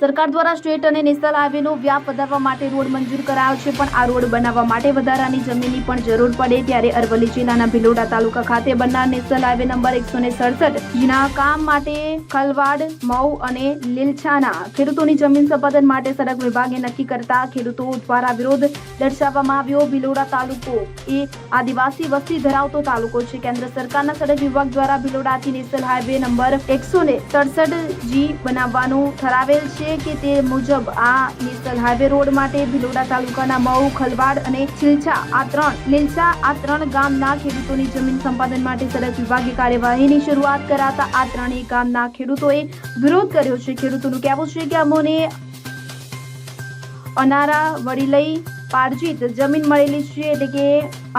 સરકાર દ્વારા સ્ટેટ અને નેશનલ હાઈવેનો વ્યાપ વધારવા માટે રોડ મંજૂર કરાયો છે, પણ આ રોડ બનાવવા માટે વધારાની જમીનની પણ જરૂર પડે ત્યારે અરવલ્લી જિલ્લાના ભિલોડા તાલુકા ખાતે બનનાર નેશનલ હાઈવે નંબર એકસો ને સડસઠ જેના કામ માટે ખલવાડ, મઉ અને લીલછાના ખેડૂતોની જમીન સંપાદન માટે સડક વિભાગે નક્કી કરતા ખેડૂતો દ્વારા વિરોધ દર્શાવવામાં આવ્યો. ભિલોડા તાલુકો એ આદિવાસી વસ્તી ધરાવતો તાલુકો છે. કેન્દ્ર સરકારના સડક વિભાગ દ્વારા ભિલોડાથી નેશનલ હાઈવે નંબર એકસો ને સડસઠ જી બનાવવાનું ઠરાવેલ છે. કે તે મુજબ આ નેશનલ હાઈવે રોડ માટે ભિલોડા તાલુકાના મઉ, ખલવાડ અને ચિલછા આ ત્રણ, લીલછા આ ત્રણ ગામના ખેડૂતોની જમીન સંપાદન માટે સડક વિભાગે કાર્યવાહીની શરૂઆત કરાતા આ ત્રણેય ગામના ખેડૂતોએ વિરોધ કર્યો છે. ખેડૂતોનું કહેવું છે કે અમોને અનારા વળી લઈ પારજીત જમીન મળેલી છે એટલે કે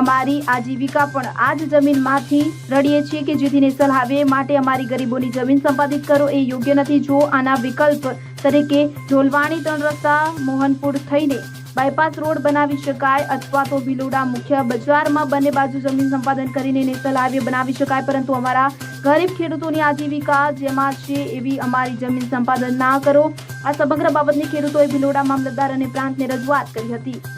અમારી આજીવિકા પણ આ જ જમીનમાંથી રડીએ છીએ કે જેથી નેશનલ હાઈવે માટે અમારી ગરીબોની જમીન સંપાદિત કરો. એ યોગ્ય નથી. જો આના વિકલ્પ તરીકે ઢોલવાણી ત્રણ રસ્તા મોહનપુર થઈને બાયપાસ રોડ બનાવી શકાય અથવા તો ભીલોડા મુખ્ય બજારમાં બંને બાજુ જમીન સંપાદન કરીને નેશનલ હાઈવે બનાવી શકાય. પરંતુ અમારા ગરીબ ખેડૂતોની આજીવિકા જેમાં છે એવી અમારી જમીન સંપાદન ના કરો. આ સમગ્ર બાબતની ખેડૂતોએ ભિલોડા મામલતદાર અને પ્રાંતને રજૂઆત કરી હતી.